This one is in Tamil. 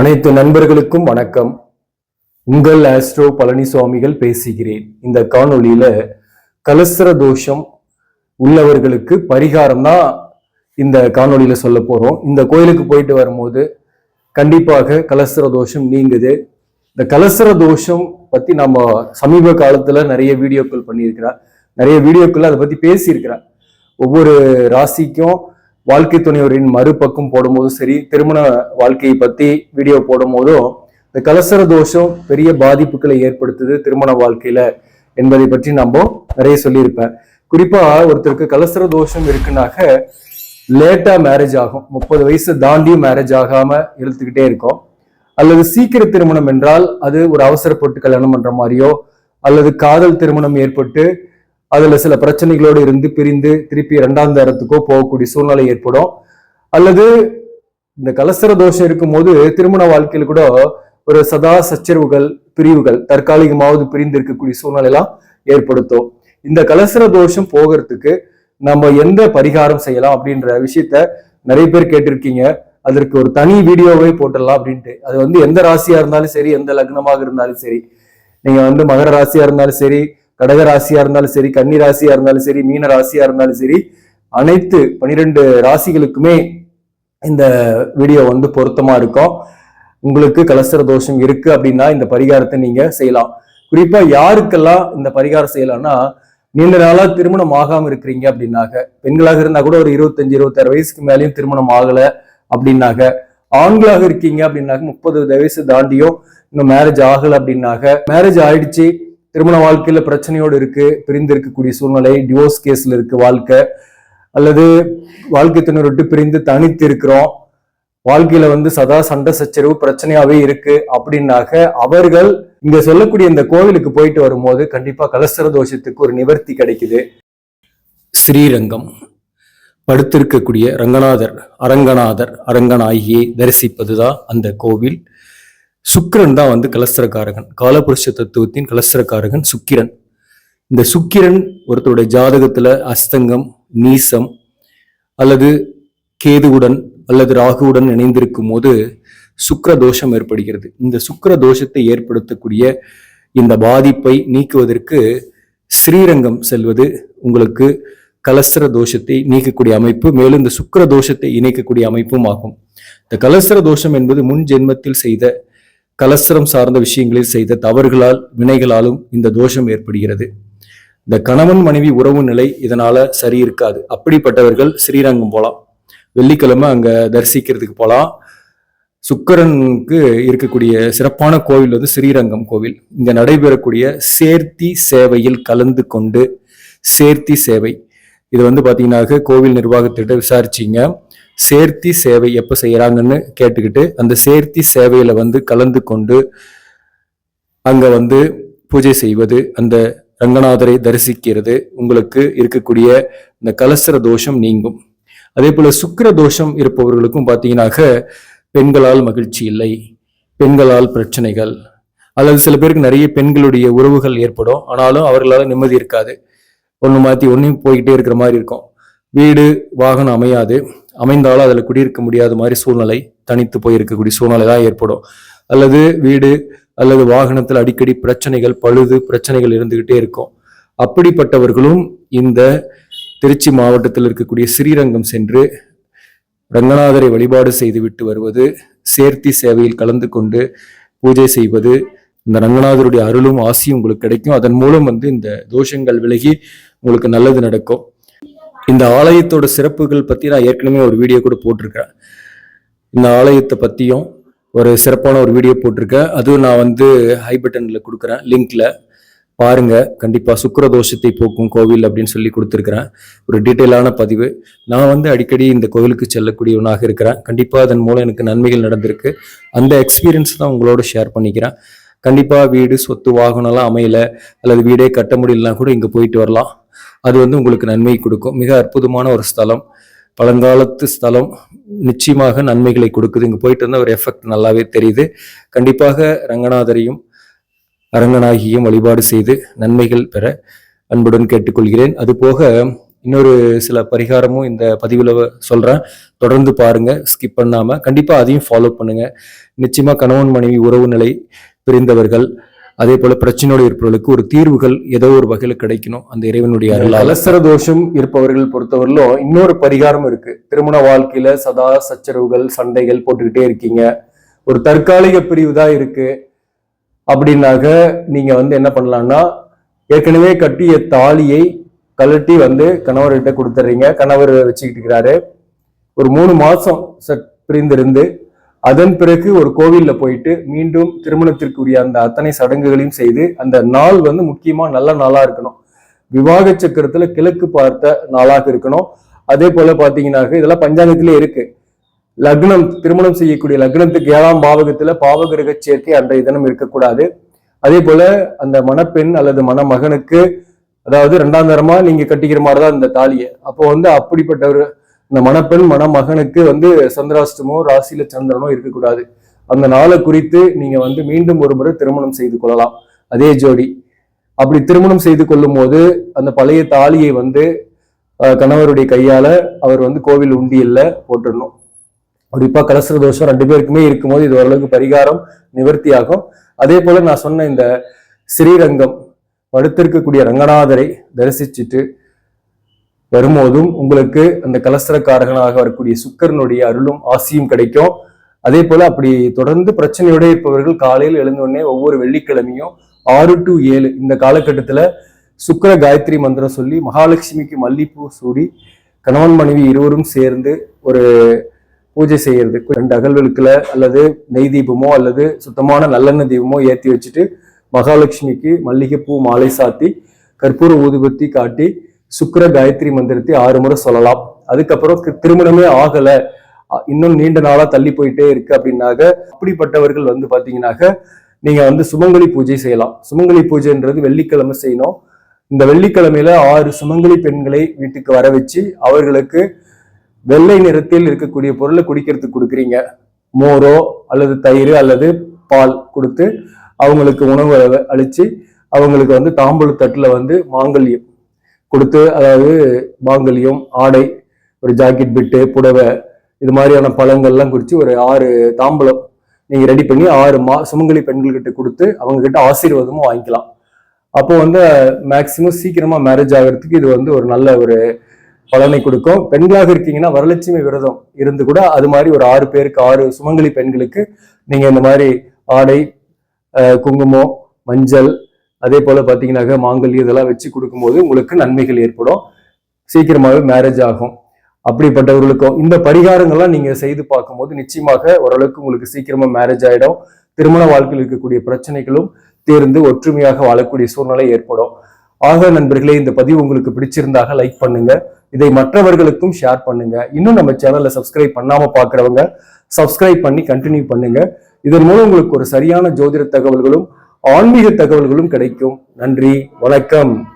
அனைத்து நண்பர்களுக்கும் வணக்கம். உங்கள் ஆஸ்ட்ரோ பழனிசுவாமிகள் பேசுகிறேன். இந்த காணொளியில கலசர தோஷம் உள்ளவர்களுக்கு பரிகாரம் தான் இந்த காணொளியில சொல்ல போறோம். இந்த கோயிலுக்கு போயிட்டு வரும்போது கண்டிப்பாக கலசர தோஷம் நீங்குது. இந்த கலசர தோஷம் பத்தி நம்ம சமீப காலத்துல நிறைய வீடியோக்கள் பண்ணியிருக்கிறார். நிறைய வீடியோக்கள் அதை பத்தி பேசியிருக்கிறார். ஒவ்வொரு ராசிக்கும் வாழ்க்கை துணையோரின் மறுபக்கம் போடும்போதும் சரி திருமண வாழ்க்கையை பத்தி வீடியோ போடும்போதும் இந்த கலசர தோஷம் பெரிய பாதிப்புகளை ஏற்படுத்துது திருமண வாழ்க்கையில என்பதை பற்றி நம்ம நிறைய சொல்லியிருப்பேன். குறிப்பா ஒருத்தருக்கு கலசர தோஷம் இருக்குனாக்க லேட்டா மேரேஜ் ஆகும். முப்பது வயசு தாண்டியும் மேரேஜ் ஆகாம இழுத்துக்கிட்டே இருக்கும். அல்லது சீக்கிர திருமணம் என்றால் அது ஒரு அவசரப்பட்டு கல்யாணம் பண்ற மாதிரியோ அல்லது காதல் திருமணம் ஏற்பட்டு அதுல சில பிரச்சனைகளோடு இருந்து பிரிந்து திருப்பி இரண்டாம் தரத்துக்கோ போகக்கூடிய சூழ்நிலை ஏற்படும். அல்லது இந்த கலசர தோஷம் இருக்கும்போது திருமண வாழ்க்கையில் கூட ஒரு சதா சச்சரவுகள் பிரிவுகள் தற்காலிகமாவது பிரிந்து இருக்கக்கூடிய சூழ்நிலை எல்லாம் ஏற்படுத்தும். இந்த கலசர தோஷம் போகிறதுக்கு நம்ம எந்த பரிகாரம் செய்யலாம் அப்படின்ற விஷயத்த நிறைய பேர் கேட்டிருக்கீங்க. அதற்கு ஒரு தனி வீடியோவே போட்டுடலாம் அப்படின்ட்டு. அது வந்து எந்த ராசியா இருந்தாலும் சரி எந்த லக்னமாக இருந்தாலும் சரி. நீங்க வந்து மகர ராசியா இருந்தாலும் சரி கடக ராசியா இருந்தாலும் சரி கன்னி ராசியா இருந்தாலும் சரி மீன ராசியா இருந்தாலும் சரி அனைத்து பனிரெண்டு ராசிகளுக்குமே இந்த வீடியோ வந்து பொருத்தமா இருக்கும். உங்களுக்கு கலசர தோஷம் இருக்கு அப்படின்னா இந்த பரிகாரத்தை நீங்க செய்யலாம். குறிப்பா யாருக்கெல்லாம் இந்த பரிகாரம் செய்யலாம்னா நீண்ட நாளா திருமணம் ஆகாம இருக்கிறீங்க அப்படின்னாக்க பெண்களாக இருந்தா கூட ஒரு இருபத்தஞ்சு இருபத்தாறு வயசுக்கு மேலேயும் திருமணம் ஆகல அப்படின்னாக்க ஆண்களாக இருக்கீங்க அப்படின்னாக்க முப்பது வயசு தாண்டியும் இன்னும் மேரேஜ் ஆகல அப்படின்னாக்க மேரேஜ் ஆயிடுச்சு திருமண வாழ்க்கையில பிரச்சனையோடு இருக்கு பிரிந்து இருக்கக்கூடிய சூழ்நிலை டிவோர்ஸ் கேஸ்ல இருக்கு வாழ்க்கை அல்லது வாழ்க்கை துணை விட்டு பிரிந்து தனித்து இருக்கிறோம் வாழ்க்கையில வந்து சதா சண்டை சச்சரவு பிரச்சனையாவே இருக்கு அப்படின்னாக அவர்கள் இங்க சொல்லக்கூடிய இந்த கோவிலுக்கு போயிட்டு வரும்போது கண்டிப்பா கலசர தோஷத்துக்கு ஒரு நிவர்த்தி கிடைக்குது. ஸ்ரீரங்கம். படுத்திருக்கக்கூடிய ரங்கநாதர் அரங்கநாதர் அரங்கநாயகியை தரிசிப்பதுதான் அந்த கோவில். சுக்கிரன் தான் வந்து கலஸ்திரக்காரகன் காலபுருஷ தத்துவத்தின் கலஸ்திரக்காரகன் சுக்கிரன். இந்த சுக்கிரன் ஒருத்தருடைய ஜாதகத்துல அஸ்தங்கம் நீசம் அல்லது கேதுவுடன் அல்லது ராகுவுடன் இணைந்திருக்கும் போது சுக்கர தோஷம் ஏற்படுகிறது. இந்த சுக்கிர தோஷத்தை ஏற்படுத்தக்கூடிய இந்த பாதிப்பை நீக்குவதற்கு ஸ்ரீரங்கம் செல்வது உங்களுக்கு கலஸ்திர தோஷத்தை நீக்கக்கூடிய அமைப்பு மேலும் இந்த சுக்கர தோஷத்தை இணைக்கக்கூடிய அமைப்பும் ஆகும். இந்த கலஸ்திர தோஷம் என்பது முன் ஜென்மத்தில் செய்த கலஸ்திரம் சார்ந்த விஷயங்களில் செய்த தவறுகளால் வினைகளாலும் இந்த தோஷம் ஏற்படுகிறது. இந்த கணவன் மனைவி உறவு நிலை இதனால சரி இருக்காது. அப்படிப்பட்டவர்கள் ஸ்ரீரங்கம் போலாம். வெள்ளிக்கிழமை அங்க தரிசிக்கிறதுக்கு போலாம். சுக்கரனுக்கு இருக்கக்கூடிய சிறப்பான கோவில் வந்து ஸ்ரீரங்கம் கோவில். இங்க நடைபெறக்கூடிய சேர்த்தி சேவையில் கலந்து கொண்டு சேர்த்தி சேவை. இது வந்து பாத்தீங்கன்னாக்க கோவில் நிர்வாகத்திட்ட விசாரிச்சீங்க. சேர்த்தி சேவை எப்போ செய்கிறாங்கன்னு கேட்டுக்கிட்டு அந்த சேர்த்தி சேவையில் வந்து கலந்து கொண்டு அங்கே வந்து பூஜை செய்வது அந்த ரங்கநாதரை தரிசிக்கிறது உங்களுக்கு இருக்கக்கூடிய இந்த கலசர தோஷம் நீங்கும். அதே போல சுக்கிர தோஷம் இருப்பவர்களுக்கும் பார்த்தீங்கன்னாக்க பெண்களால் மகிழ்ச்சி இல்லை பெண்களால் பிரச்சனைகள் அல்லது சில பேருக்கு நிறைய பெண்களுடைய உறவுகள் ஏற்படும் ஆனாலும் அவர்களால் நிம்மதி இருக்காது. ஒன்று மாற்றி ஒன்றையும் போய்கிட்டே இருக்கிற மாதிரி இருக்கும். வீடு வாகனம் அமையாது. அமைந்தாலும் அதில் குடியிருக்க முடியாத மாதிரி சூழ்நிலை தனித்து போய் இருக்கக்கூடிய சூழ்நிலை தான் ஏற்படும். அல்லது வீடு அல்லது வாகனத்தில் அடிக்கடி பிரச்சனைகள் பழுது பிரச்சனைகள் இருந்துகிட்டே இருக்கும். அப்படிப்பட்டவர்களும் இந்த திருச்சி மாவட்டத்தில் இருக்கக்கூடிய ஸ்ரீரங்கம் சென்று ரங்கநாதரை வழிபாடு செய்துவிட்டு வருவது சேர்த்தி சேவையில் கலந்து கொண்டு பூஜை செய்வது இந்த ரங்கநாதருடைய அருளும் ஆசியும் உங்களுக்கு கிடைக்கும். அதன் மூலம் வந்து இந்த தோஷங்கள் விலகி உங்களுக்கு நல்லது நடக்கும். இந்த ஆலயத்தோட சிறப்புகள் பற்றி நான் ஏற்கனவே ஒரு வீடியோ கூட போட்டிருக்கேன். இந்த ஆலயத்தை பற்றியும் ஒரு சிறப்பான ஒரு வீடியோ போட்டிருக்கேன். அதுவும் நான் வந்து ஹை பட்டனில் கொடுக்குறேன். லிங்க்ல பாருங்க. கண்டிப்பாக சுக்கிர தோஷத்தை போக்கும் கோவில் அப்படின்னு சொல்லி கொடுத்துருக்குறேன். ஒரு டீட்டெயிலான பதிவு. நான் வந்து அடிக்கடி இந்த கோவிலுக்கு செல்லக்கூடியவனாக இருக்கிறேன். கண்டிப்பாக அதன் மூலம் எனக்கு நன்மைகள் நடந்திருக்கு. அந்த எக்ஸ்பீரியன்ஸ் தான் உங்களோட ஷேர் பண்ணிக்கிறேன். கண்டிப்பாக வீடு சொத்து வாகனம்லாம் அமையல. அல்லது வீடே கட்ட முடியலனா கூட இங்கே போயிட்டு வரலாம். அது வந்து உங்களுக்கு நன்மை கொடுக்கும். மிக அற்புதமான ஒரு ஸ்தலம். பழங்காலத்து ஸ்தலம் நிச்சயமாக நன்மைகளை கொடுக்குது. இங்க போயிட்டு இருந்தால் ஒரு எஃபெக்ட் நல்லாவே தெரியுது. கண்டிப்பாக ரங்கநாதரையும் அரங்கநாயகியும் வழிபாடு செய்து நன்மைகள் பெற அன்புடன் கேட்டுக்கொள்கிறேன். அதுபோக இன்னொரு சில பரிகாரமும் இந்த பதிவில் சொல்கிறேன் தொடர்ந்து பாருங்க ஸ்கிப் பண்ணாமல் கண்டிப்பாக அதையும் ஃபாலோ பண்ணுங்க. நிச்சயமாக கணவன் மனைவி உறவு நிலை பிரிந்தவர்கள் அதே போல பிரச்சனையோடு இருப்பவர்களுக்கு ஒரு தீர்வுகள் ஏதோ ஒரு வகையில் கிடைக்கணும். அந்த இறைவனுடைய அருள் அலசர தோஷம் இருப்பவர்கள் பொறுத்தவரையிலும் இன்னொரு பரிகாரம் இருக்கு. திருமண வாழ்க்கையில சதா சச்சரவுகள் சண்டைகள் போட்டுக்கிட்டே இருக்கீங்க. ஒரு தற்காலிக பிரிவு தான் இருக்கு. அப்படின்னாக்க நீங்க வந்து என்ன பண்ணலாம்னா ஏற்கனவே கட்டிய தாலியை கழட்டி வந்து கணவர்கிட்ட கொடுத்துட்றீங்க கணவர் வச்சுக்கிட்டு இருக்கிறாரு. ஒரு மூணு மாசம் பிரிந்திருந்து அதன் பிறகு ஒரு கோவிலில் போயிட்டு மீண்டும் திருமணத்திற்குரிய அந்த அத்தனை சடங்குகளையும் செய்து அந்த நாள் வந்து முக்கியமா நல்ல நாளா இருக்கணும். விவாக சக்கரத்துல கிழக்கு பார்த்த நாளாக இருக்கணும். அதே போல பாத்தீங்கன்னாக்க இதெல்லாம் பஞ்சாங்கத்திலே இருக்கு. லக்னம் திருமணம் செய்யக்கூடிய லக்னத்துக்கு ஏழாம் பாவகத்துல பாவகிரக சேர்க்கை அன்றைய தினம் இருக்கக்கூடாது. அதே போல அந்த மணப்பெண் அல்லது மணமகனுக்கு அதாவது ரெண்டாம் தரமா நீங்க கட்டிக்கிற மாதிரிதான் இந்த தாலியை. அப்போ வந்து அப்படிப்பட்ட ஒரு இந்த மணப்பெண் மணமகனுக்கு வந்து சந்திராஷ்டமோ ராசியில சந்திரனோ இருக்கக்கூடாது. அந்த நாளை குறித்து நீங்க வந்து மீண்டும் ஒரு முறை திருமணம் செய்து கொள்ளலாம். அதே ஜோடி. அப்படி திருமணம் செய்து கொள்ளும் போது அந்த பழைய தாலியை வந்து கணவருடைய கையால அவர் வந்து கோவில் உண்டியல்ல போட்டுடணும். குறிப்பா கலசர தோஷம் ரெண்டு பேருக்குமே இருக்கும்போது இது ஓரளவுக்கு பரிகாரம் நிவர்த்தி ஆகும். அதே போல நான் சொன்ன இந்த ஸ்ரீரங்கம் படுத்திருக்கக்கூடிய ரங்கநாதரை தரிசிச்சுட்டு வரும்போதும் உங்களுக்கு அந்த கலஸ்தரக்காரகனாக வரக்கூடிய சுக்கரனுடைய அருளும் ஆசியும் கிடைக்கும். அதே போல அப்படி தொடர்ந்து பிரச்சனையோட இருப்பவர்கள் காலையில் எழுந்தோடனே ஒவ்வொரு வெள்ளிக்கிழமையும் ஆறு டு ஏழு இந்த காலகட்டத்துல சுக்கர காயத்ரி மந்திரம் சொல்லி மகாலட்சுமிக்கு மல்லிப்பூ சூடி கணவன் மனைவி இருவரும் சேர்ந்து ஒரு பூஜை செய்யறது. ரெண்டு அகல்வெளுக்குல அல்லது நெய் தீபமோ அல்லது சுத்தமான நல்லெண்ணெய் தீபமோ ஏற்றி வச்சுட்டு மகாலட்சுமிக்கு மல்லிகைப்பூ மாலை சாத்தி கற்பூர ஊதுபத்தி காட்டி சுக்கிர காயத்ரி மந்திரத்தை ஆறு முறை சொல்லலாம். அதுக்கப்புறம் திருமணமே ஆகல. இன்னும் நீண்ட நாளா தள்ளி போயிட்டே இருக்கு அப்படின்னாக்க அப்படிப்பட்டவர்கள் வந்து பாத்தீங்கன்னாக்க நீங்க வந்து சுமங்கலி பூஜை செய்யலாம். சுமங்கலி பூஜைன்றது வெள்ளிக்கிழமை செய்யணும். இந்த வெள்ளிக்கிழமையில ஆறு சுமங்கலி பெண்களை வீட்டுக்கு வர வச்சு அவர்களுக்கு வெள்ளை நிறத்தில் இருக்கக்கூடிய பொருளை குடிக்கிறதுக்கு கொடுக்குறீங்க. மோரோ அல்லது தயிர் அல்லது பால் கொடுத்து அவங்களுக்கு உணவு அழிச்சு அவங்களுக்கு வந்து தாம்பூல தட்டுல வந்து மாங்கல்யம் கொடுத்து அதாவது மாங்கல்யம் ஆடை ஒரு ஜாக்கெட் பிட்டு புடவை இது மாதிரியான பழங்கள்லாம் குறித்து ஒரு ஆறு தாம்பூலம் நீங்கள் ரெடி பண்ணி ஆறு மா சுமங்கலி பெண்கள்கிட்ட கொடுத்து அவங்கக்கிட்ட ஆசீர்வாதமும் வாங்கிக்கலாம். அப்போ வந்து மேக்சிமம் சீக்கிரமாக மேரேஜ் ஆகிறதுக்கு இது வந்து ஒரு நல்ல ஒரு பலனை கொடுக்கும். பெண்களாக இருக்கீங்கன்னா வரலட்சுமி விரதம் இருந்து கூட அது மாதிரி ஒரு ஆறு பேருக்கு ஆறு சுமங்கலி பெண்களுக்கு நீங்கள் இந்த மாதிரி ஆடை குங்குமம் மஞ்சள் அதே போல பார்த்தீங்கன்னாக்க மாங்கல் இதெல்லாம் வச்சு கொடுக்கும்போது உங்களுக்கு நன்மைகள் ஏற்படும். சீக்கிரமாகவே மேரேஜ் ஆகும். அப்படிப்பட்டவர்களுக்கும் இந்த பரிகாரங்கள்லாம் நீங்கள் செய்து பார்க்கும்போது நிச்சயமாக ஓரளவுக்கு உங்களுக்கு சீக்கிரமாக மேரேஜ் ஆகிடும் திருமண வாழ்க்கையில் இருக்கக்கூடிய பிரச்சனைகளும் தேர்ந்து ஒற்றுமையாக வாழக்கூடிய சூழ்நிலை ஏற்படும். ஆக நண்பர்களே இந்த பதிவு உங்களுக்கு பிடிச்சிருந்தாக லைக் பண்ணுங்க. இதை மற்றவர்களுக்கும் ஷேர் பண்ணுங்க. இன்னும் நம்ம சேனலை சப்ஸ்கிரைப் பண்ணாம பாக்குறவங்க சப்ஸ்கிரைப் பண்ணி கண்டினியூ பண்ணுங்க. இதன் மூலம் உங்களுக்கு ஒரு சரியான ஜோதிட தகவல்களும் ஆன்மீக தகவல்களும் கிடைக்கும். நன்றி வணக்கம்.